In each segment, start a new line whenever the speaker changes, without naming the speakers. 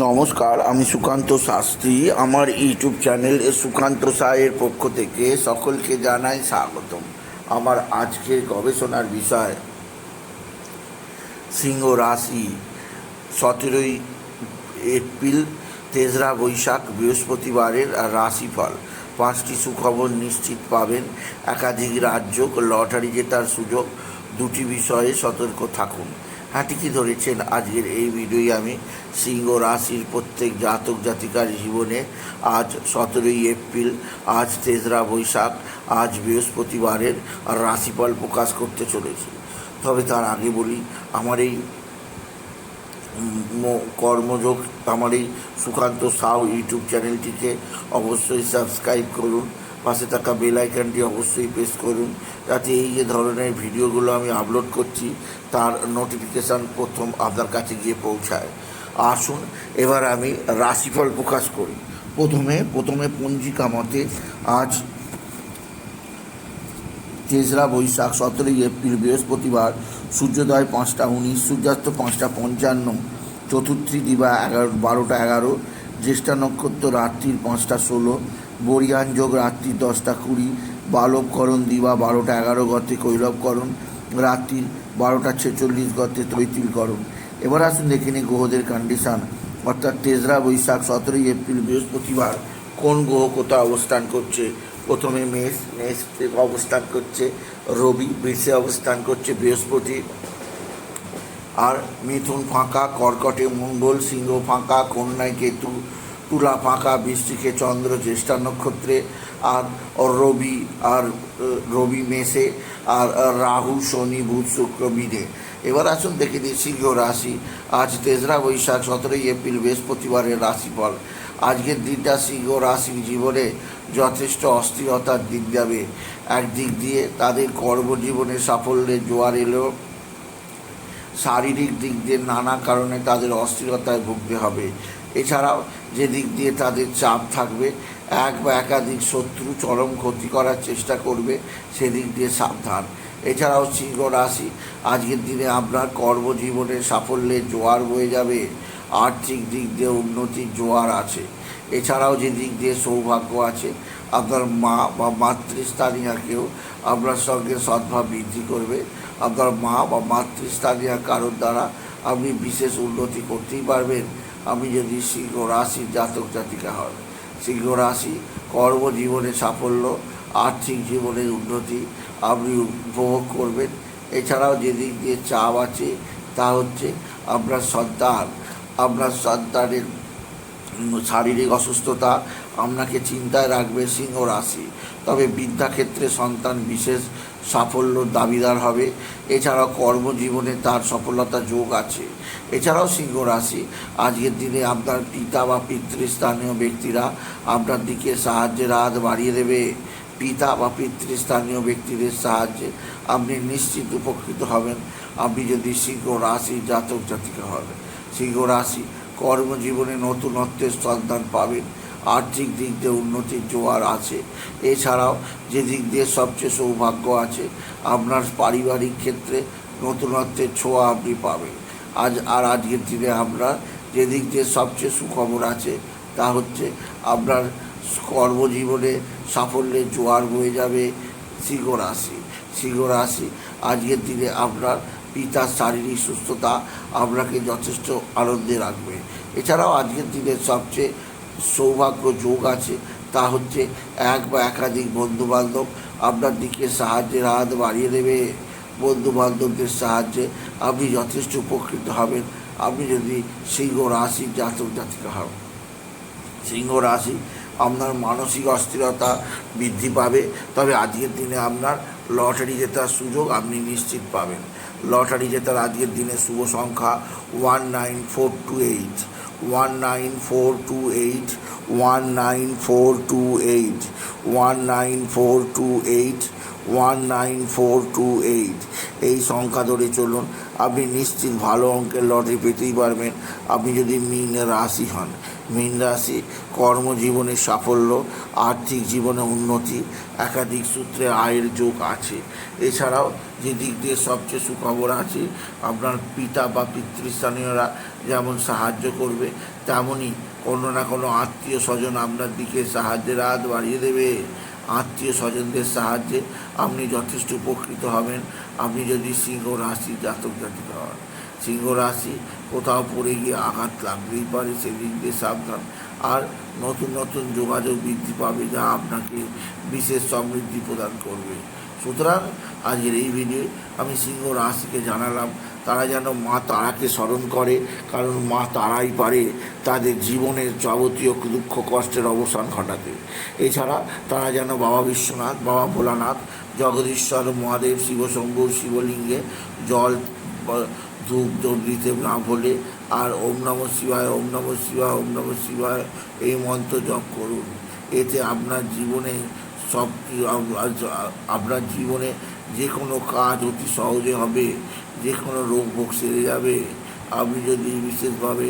নমস্কার, আমি সুকান্ত শাস্ত্রী। আমার ইউটিউব চ্যানেল সুকান্ত সায়ের পক্ষ থেকে সকলকে জানাই স্বাগতম। আমার আজকের গবেষণার বিষয়, সিংহ রাশি, সতেরোই এপ্রিল, তেসরা বৈশাখ, বৃহস্পতিবারের রাশিফল। পাঁচটি সুখবর নিশ্চিত পাবেন। একাধিক রাজ্য লটারি জেতার সুযোগ। দুটি বিষয়ে সতর্ক থাকুন। ঠিকই ধরেছেন আজকের এই ভিডিওই আমি। সিংহ রাশির প্রত্যেক জাতক জাতিকার জীবনে আজ সতেরোই এপ্রিল, আজ তেসরা বৈশাখ, আজ বৃহস্পতিবারের রাশিফল প্রকাশ করতে চলেছি। তবে তার আগে বলি, আমার এই কর্মযোগ, আমার এই সুকান্ত সাউ ইউটিউব চ্যানেলটিকে অবশ্যই সাবস্ক্রাইব করুন। পাশে থাকা বেল আইকনটি অবশ্যই প্রেস করুন, যাতে এই যে ধরনের ভিডিওগুলো আমি আপলোড করছি, তার নোটিফিকেশান প্রথম আপনার কাছে গিয়ে পৌঁছায়। আসুন, এবার আমি রাশিফল প্রকাশ করি। প্রথমে প্রথমে পঞ্জিকা মতে আজ তেসরা বৈশাখ, সতেরোই এপ্রিল, বৃহস্পতিবার, সূর্যোদয় পাঁচটা উনিশ, সূর্যাস্ত পাঁচটা পঞ্চান্ন, চতুর্থী দিবা এগারো, বারোটা এগারো জ্যেষ্ঠা নক্ষত্র রাত্রির পাঁচটা ষোলো, বরিয়ান যোগ রাত্রি দশটা কুড়ি বালবকরণ দিবা বারোটা এগারো গতে কৈলবকরণ রাত্রির বারোটা ছেচল্লিশ গতে তৈতিলকরণ এবার আসুন দেখে নিই গ্রহদের কন্ডিশান অর্থাৎ তেসরা বৈশাখ সতেরোই এপ্রিল বৃহস্পতিবার কোন গ্রহ কোথায় অবস্থান করছে? প্রথমে মেষ মেষ অবস্থান করছে রবি বৃষে অবস্থান করছে বৃহস্পতি। আর মিথুন ফাঁকা, কর্কটে মঙ্গল সিংহ ফাঁকা কন্যায় কেতু তুলা ফাঁকা, বৃষ্টিকে চন্দ্র জ্যেষ্ঠা নক্ষত্রে, আর রবি আর রবি মেষে, আর রাহু, শনি, বুধ, শুক্র মিনে এবার আসুন দেখে দিই সিংহ রাশি। আজ তেসরা বৈশাখ, সতেরোই এপ্রিল, বৃহস্পতিবারের রাশিফল। আজকের দিনটা সিংহ রাশির জীবনে যথেষ্ট অস্থিরতার দিক যাবে। একদিক দিয়ে তাদের কর্মজীবনে সাফল্যের জোয়ার এলেও শারীরিক দিক দিয়ে নানা কারণে তাদের অস্থিরতায় ভুগতে হবে। এছাড়াও যে দিক দিয়ে তাদের চাপ থাকবে, এক বা একাধিক শত্রু চরম ক্ষতি করার চেষ্টা করবে, সেদিক দিয়ে সাবধান। এছাড়াও সিংহ রাশি, আজকের দিনে আপনার কর্মজীবনে সাফল্যের জোয়ার বয়ে যাবে। আর্থিক দিক দিয়ে উন্নতির জোয়ার আছে। এছাড়াও যে দিক দিয়ে সৌভাগ্য আছে আপনার মা বা মাতৃস্থানীয় কেউ আপনার সঙ্গে সদ্ভাব বৃদ্ধি করবে। আপনার মা বা মাতৃস্থানীয় কারোর দ্বারা আপনি বিশেষ উন্নতি করতেই পারবেন। আমি যদি সিংহ রাশির জাতক জাতিকা হন, সিংহ রাশি কর্মজীবনে সাফল্য, আর্থিক জীবনের উন্নতি আপনি উপভোগ করবেন। এছাড়াও যেদিক দিয়ে চাপ আছে তা হচ্ছে আপনার সন্তান। আপনার সন্তানের শারীরিক অসুস্থতা আপনাকে চিন্তায় রাখবে সিংহ রাশি। তবে বিদ্যাক্ষেত্রে সন্তান বিশেষ সাফল্য দাবিদার হবে। এছাড়াও কর্মজীবনে তার সফলতা যোগ আছে। এছাড়াও সিংহ রাশি, আজকের দিনে আপনার পিতা বা পিতৃস্থানীয় ব্যক্তিরা আপনার দিকে সাহায্যের হাত বাড়িয়ে দেবে। পিতা বা পিতৃস্থানীয় ব্যক্তিদের সাহায্যে আপনি নিশ্চিত উপকৃত হবেন। আপনি যদি সিংহ রাশি জাতক জাতিকা হবেন সিংহ রাশি কর্মজীবনে নতুনত্বের সন্ধান পাবেন। আর্থিক দিক দিয়ে উন্নতির জোয়ার আছে। এছাড়াও যে দিক দিয়ে সবচেয়ে সৌভাগ্য আছে, আপনার পারিবারিক ক্ষেত্রে নতুনত্বের ছোঁয়া আপনি পাবেন। আজ আর আজকের দিনে আপনার যে দিক দিয়ে সবচেয়ে সুখবর আছে, তা হচ্ছে আপনার কর্মজীবনে সাফল্যের জোয়ার বয়ে যাবে সিংহ রাশি সিংহ রাশি আজকের দিনে আপনার পিতার শারীরিক সুস্থতা আপনাকে যথেষ্ট আনন্দে রাখবে। এছাড়াও আজকের দিনে সবচেয়ে সৌভাগ্য যোগ আছে, তা হচ্ছে এক বা একাধিক বন্ধুবান্ধব আপনার দিকে সাহায্যের হাত বাড়িয়ে দেবে। বন্ধু বান্ধবদের সাহায্যে আপনি যথেষ্ট উপকৃত হবেন। আপনি যদি সিংহ রাশির জাতক জাতিকা হন, সিংহ রাশি আপনার মানসিক অস্থিরতা বৃদ্ধি পাবে। তবে আজকের দিনে আপনার লটারি জেতার সুযোগ আপনি নিশ্চিত পাবেন। লটারি জেতার আজকের দিনে শুভ সংখ্যা one nine four two eight. One nine four two eight, one nine four two eight, one nine four two eight one nine four two eight এই সংখ্যা ধরে চলুন। আপনি নিশ্চিত ভালো অঙ্কের লটারি পেতেই পারবেন। আপনি যদি মিন রাশি হন, মিন রাশি কর্মজীবনে সাফল্য, আর্থিক জীবনে উন্নতি, একাধিক সূত্রে আয়ের যোগ আছে। এছাড়াও যে দিক দিয়ে সবচেয়ে সুখবর আছে, আপনার পিতা বা পিতৃস্থানীয়রা যেমন সাহায্য করবে, তেমনই কোনো না কোনো আত্মীয় স্বজন আপনার দিকে সাহায্যের হাত বাড়িয়ে দেবে। আত্মীয় স্বজনদের সাহায্যে আপনি যথেষ্ট উপকৃত হবেন। আপনি যদি সিংহ রাশি জাতক জাতিকা হন, সিংহ রাশি কোথাও পড়ে গিয়ে আঘাত লাগতেই পারে, সেদিক দিয়ে সাবধান। আর নতুন নতুন যোগাযোগ বৃদ্ধি পাবে, যা আপনাকে বিশেষ সমৃদ্ধি প্রদান করবে। সুতরাং আজকের এই ভিডিও আমি সিংহ রাশিকে জানালাম। তারা যেন মা তারাকে স্মরণ করে, কারণ মা তারাই পারে তাদের জীবনের যাবতীয় দুঃখ কষ্টের অবসান ঘটাতে। এছাড়া তারা যেন বাবা বিশ্বনাথ, বাবা ভোলানাথ, জগদীশ্বর, মহাদেব, শিবশম্ভু, শিবলিঙ্গে জল, ধূপ দিতে না ভোলে, আর ওম নম শিবায়, ওম নম শিবায়, ওম নম শিবায় এই মন্ত্র জপ করুন। এতে আপনার জীবনে সব, আপনার জীবনে যে কোনো কাজ অতি সহজে হবে। যে কোনো রোগ ভোগ সেরে যাবে। আপনি যদি বিশেষভাবে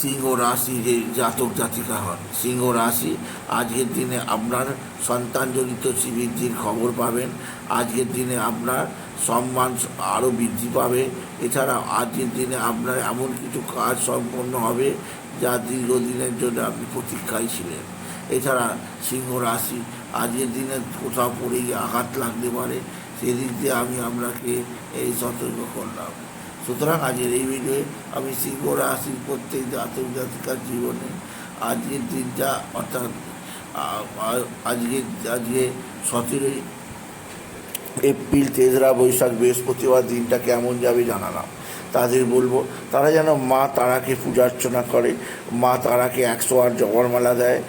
সিংহ রাশি যে জাতক জাতিকা হন, সিংহ রাশি, আজকের দিনে আপনার সন্তানজনিত বৃদ্ধির খবর পাবেন। আজকের দিনে আপনার সম্মান আরও বৃদ্ধি পাবে। এছাড়া আজকের দিনে আপনার এমন কিছু কাজ সম্পন্ন হবে যা দীর্ঘদিনের জন্য আপনি প্রতীক্ষায় ছিলেন। এছাড়া সিংহ রাশি আজকের দিনে কোথাও পড়ে আঘাত লাগতে পারে, সেদিক দিয়ে আমি আপনাকে এই সতর্ক করলাম। সুতরাং আজকের এই ভিডিওয়ে আমি সিংহ আসি প্রত্যেক জাতক জাতিকার জীবনে আজকের দিনটা অর্থাৎ আজকে আজকে সতেরোই এপ্রিল তেসরা বৈশাখ বৃহস্পতিবার দিনটা কেমন যাবে জানালাম। তাদের বলব, তারা যেন মা তারাকে পূজা অর্চনা করে, মা তারাকে একশো আট জবরমালা দেয়,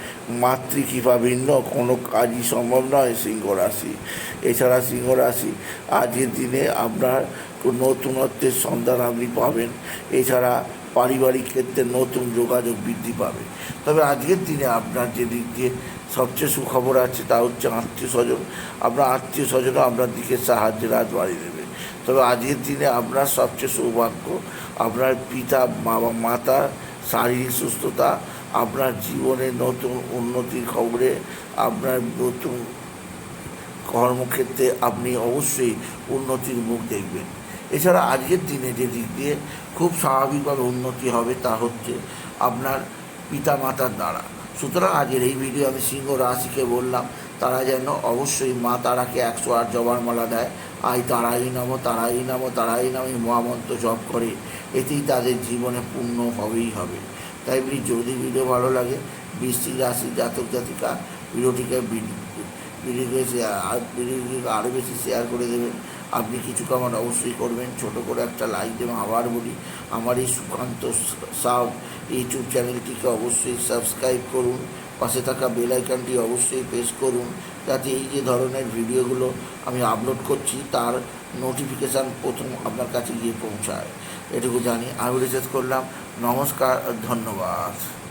মাতৃ মাতৃকৃপা ভিন্ন, কোনো কাজই সম্ভব নয় সিংহ রাশি। এছাড়া সিংহ রাশি, আজকের দিনে আপনার নতুনত্বের সন্ধান আপনি পাবেন, এছাড়া পারিবারিক ক্ষেত্রে নতুন যোগাযোগ বৃদ্ধি পাবে। তবে আজকের দিনে আপনার যে দিক দিয়ে সবচেয়ে সুখবর আছে, তা হচ্ছে আত্মীয় স্বজন। আপনার আত্মীয় স্বজনও আপনার দিকে সাহায্যের হাত বাড়িয়ে দেবে। তবে আজকের দিনে আপনার সবচেয়ে সৌভাগ্য, আপনার পিতা, বাবা, মাতা, শারীরিক সুস্থতা, আপনার জীবনে নতুন উন্নতির খবরে, আপনার নতুন কর্মক্ষেত্রে আপনি অবশ্যই উন্নতির মুখ দেখবেন। এছাড়া আজকের দিনে যে দিক দিয়ে খুব স্বাভাবিকভাবে উন্নতি হবে তা হচ্ছে আপনার পিতা মাতার দ্বারা। সুতরাং আজকের এই ভিডিও আমি সিংহ রাশিকে বললাম, তারা যেন অবশ্যই মা তারাকে একশো আট জবার মালা দেয় আই তারাই নাম তারাই নাম তারাই নাম এই মহামন্ত্র জপ করে, এতেই তাদের জীবনে পূর্ণ হবেই হবে। তাই যদি ভিডিও ভালো লাগে বৃষ্টিক রাশি জাতক জাতিকা ভিডিওটিকে ভিডিও ভিডিওকে ভিডিওটিকে আরও বেশি শেয়ার করে দেবেন। আপনি কিছু কামান অবশ্যই করবেন। ছোট করে একটা লাইক দেবেন। আবার বলি, আমার এই সুকান্ত সাউ ইউটিউব চ্যানেলটিকে অবশ্যই সাবস্ক্রাইব করুন। পাশে থাকা বেল আইকনটি অবশ্যই প্রেস করুন, যাতে এই যে ধরনের ভিডিওগুলো আমি আপলোড করছি, তার নোটিফিকেশান প্রথম আপনার কাছে গিয়ে পৌঁছায়। এটুকু জানি আমি রিচার্জ করলাম। নমস্কার, ধন্যবাদ।